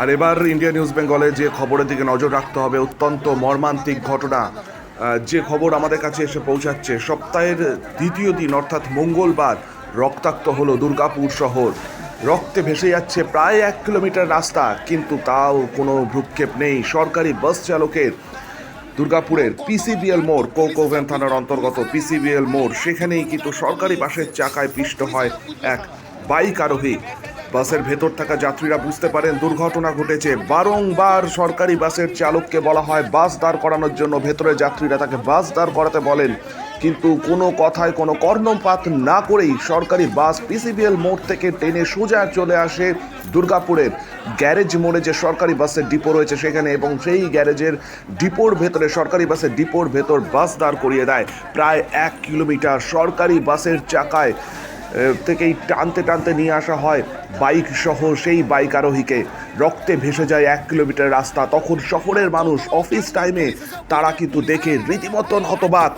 আর এবার India news বেঙ্গলে যে খবরের দিকে নজর রাখতে হবে, অত্যন্ত মর্মান্তিক ঘটনা। যে খবর আমাদের কাছে এসে পৌঁছাচ্ছে, সপ্তাহের দ্বিতীয় দিন, অর্থাৎ মঙ্গলবার, রক্তাক্ত হলো দুর্গাপুর শহর। রক্তে ভেসে যাচ্ছে প্রায় এক কিলোমিটার রাস্তা, কিন্তু তাও কোনো ভ্রুক্ষেপ নেই। সরকারি বাস চালকের দুর্গাপুরের পিসিবিএল মোড় কোকোভেন থানার অন্তর্গত পিসিবিএল মোড়, সেখানেই কিন্তু সরকারি বাসের চাকায় পিষ্ট হয় এক বাইক আরোহী। বাসের ভেতর থাকা যাত্রীরা বুঝতে পারেন দুর্ঘটনা ঘটেছে। বারংবার সরকারি বাসের চালককে বলা হয়, বাস দাঁড় করানোর জন্য ভেতরে যাত্রীরা তাকে বাস দাঁড় করাতে বলেন। কিন্তু কোনো কথায় কোনো কর্ণপাত না করেই সরকারি বাস পিসিবিএল মোড় থেকে টেনে সোজা চলে আসে দুর্গাপুরের গ্যারেজ মোড়ে যে সরকারি বাসের ডিপো রয়েছে সেখানে এবং সেই গ্যারেজের ডিপোর ভেতরে সরকারি বাসের ডিপোর ভেতর বাস দাঁড় করিয়ে দেয়। প্রায় এক কিলোমিটার সরকারি বাসের চাকায় থেকেই টানতে টানতে নিয়ে আসা হয় বাইক সহ সেই বাইক আরোহীকে। রক্তে ভেসে যায় এক কিলোমিটার রাস্তা, তখন শহরের মানুষ অফিস টাইমে তারা কিন্তু দেখে রীতিমতন হতবাক।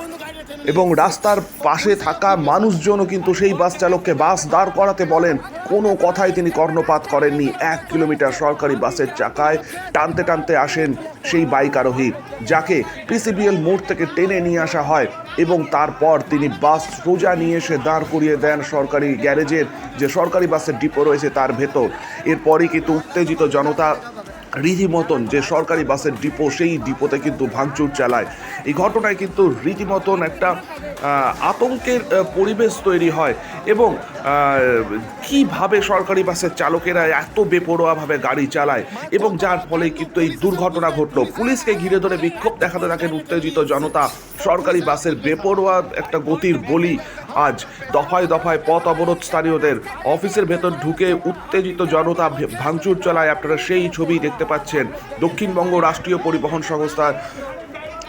এবং রাস্তার পাশে থাকা মানুষজনও কিন্তু সেই বাস চালককে বাস দাঁড় করাতে বলেন। কোনো কথাই তিনি কর্ণপাত করেননি। এক কিলোমিটার সরকারি বাসের চাকায় টানতে টানতে আসেন সেই বাইক আরোহী, যাকে পিসিবিএল মোড় থেকে টেনে নিয়ে আসা হয় এবং তারপর তিনি বাস সোজা নিয়ে এসে দাঁড় করিয়ে দেন সরকারি গ্যারেজের যে সরকারি বাসের ডিপো রয়েছে তার ভেতর। এরপরই কিন্তু উত্তেজিত জনতা রীতিমতন যে সরকারি বাসের ডিপো, সেই ডিপোতে কিন্তু ভাঙচুর চালায়। এই ঘটনায় কিন্তু রীতিমতন একটা আতঙ্কের পরিবেশ তৈরি হয় এবং কীভাবে সরকারি বাসের চালকেরা এত বেপরোয়াভাবে গাড়ি চালায় এবং যার ফলে কিন্তু এই দুর্ঘটনা ঘটলো। পুলিশকে ঘিরে ধরে বিক্ষোভ দেখাতে থাকেন উত্তেজিত জনতা। সরকারি বাসের বেপরোয়া একটা গতির বলি আজ দফায় দফায় পথ অবরোধ স্থানীয়দের। অফিসের ভেতর ঢুকে উত্তেজিত জনতা ভাঙচুর চলায়। আপনারা সেই ছবি দেখতে পাচ্ছেন। দক্ষিণবঙ্গ রাষ্ট্রীয় পরিবহন সংস্থার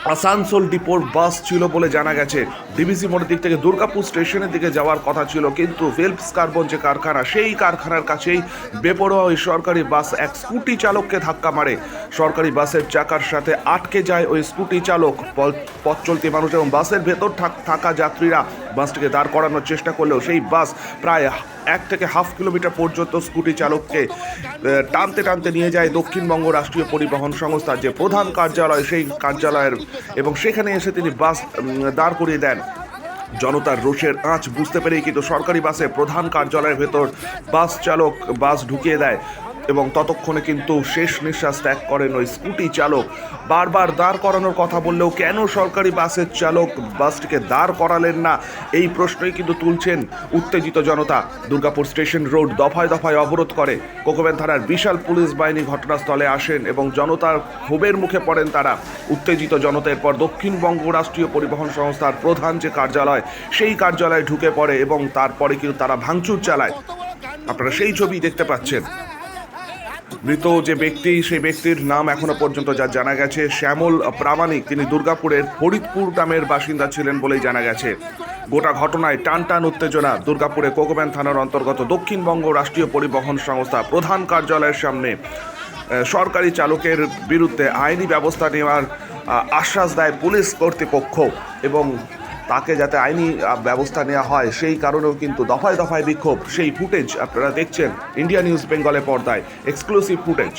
আসানসোল ডিপোর বাস ছিল বলে জানা গেছে। ডিবিসি মোড়ের দিক থেকে দুর্গাপুর স্টেশনের দিকে যাওয়ার কথা ছিল, কিন্তু ফেলপস কার্বন যে কারখানা, সেই কারখানার কাছেই বেপরোয়া ওই সরকারি বাস এক স্কুটি চালককে ধাক্কা মারে। সরকারি বাসের চাকার সাথে আটকে যায় ওই স্কুটি চালক। পথ চলতি মানুষ এবং বাসের ভেতর থাকা যাত্রীরা বাসটিকে দাঁড় করানোর চেষ্টা করলেও সেই বাস প্রায় এক থেকে হাফ কিলোমিটার পর্যন্ত স্কুটি চালককে টানতে টানতে নিয়ে যায় দক্ষিণবঙ্গ রাষ্ট্রীয় পরিবহন সংস্থার যে প্রধান কার্যালয়, সেই কার্যালয়ের এবং সেখানে এসে তিনি বাস দাঁড় করিয়ে দেন। জনতার রোষের আঁচ বুঝতে পেরেই কিন্তু সরকারি বাসে প্রধান কার্যালয়ের ভেতর বাস চালক বাস ঢুকিয়ে দেয়। এবং ততক্ষণে কিন্তু শেষ নিঃশ্বাস ত্যাগ করেন ওই স্কুটি চালক। বারবার দাঁড় করানোর কথা বললেও কেন সরকারি বাসের চালক বাসটিকে দাঁড় করালেন না? এই প্রশ্নই কিন্তু তুলছেন উত্তেজিত জনতা। দুর্গাপুর স্টেশন রোড দফায় দফায় অবরোধ করে। কোকোবেন থানার বিশাল পুলিশ বাহিনী ঘটনাস্থলে আসেন এবং জনতার ক্ষোভের মুখে পড়েন তারা। উত্তেজিত জনতার পর দক্ষিণবঙ্গ রাষ্ট্রীয় পরিবহন সংস্থার প্রধান যে কার্যালয়, সেই কার্যালয়ে ঢুকে পড়ে এবং তারপরে কিন্তু তারা ভাঙচুর চালায়। আপনারা সেই ছবি দেখতে পাচ্ছেন। মৃত যে ব্যক্তি, সেই ব্যক্তির নাম এখনও পর্যন্ত যা জানা গেছে, শ্যামল প্রামাণিক। তিনি দুর্গাপুরের ফরিদপুর গ্রামের বাসিন্দা ছিলেন বলেই জানা গেছে। গোটা ঘটনায় টান টান উত্তেজনা দুর্গাপুরে কোকোম্যান থানার অন্তর্গত দক্ষিণবঙ্গ রাষ্ট্রীয় পরিবহন সংস্থা প্রধান কার্যালয়ের সামনে। সরকারি চালকের বিরুদ্ধে আইনি ব্যবস্থা নেওয়ার আশ্বাস দেয় পুলিশ কর্তৃপক্ষ এবং তাকে যাতে আইনি ব্যবস্থা নেওয়া হয়, সেই কারণেও কিন্তু দফায় দফায় বিক্ষোভ। সেই ফুটেজ আপনারা দেখছেন ইন্ডিয়া নিউজ বেঙ্গলের পর্দায়। Exclusive footage.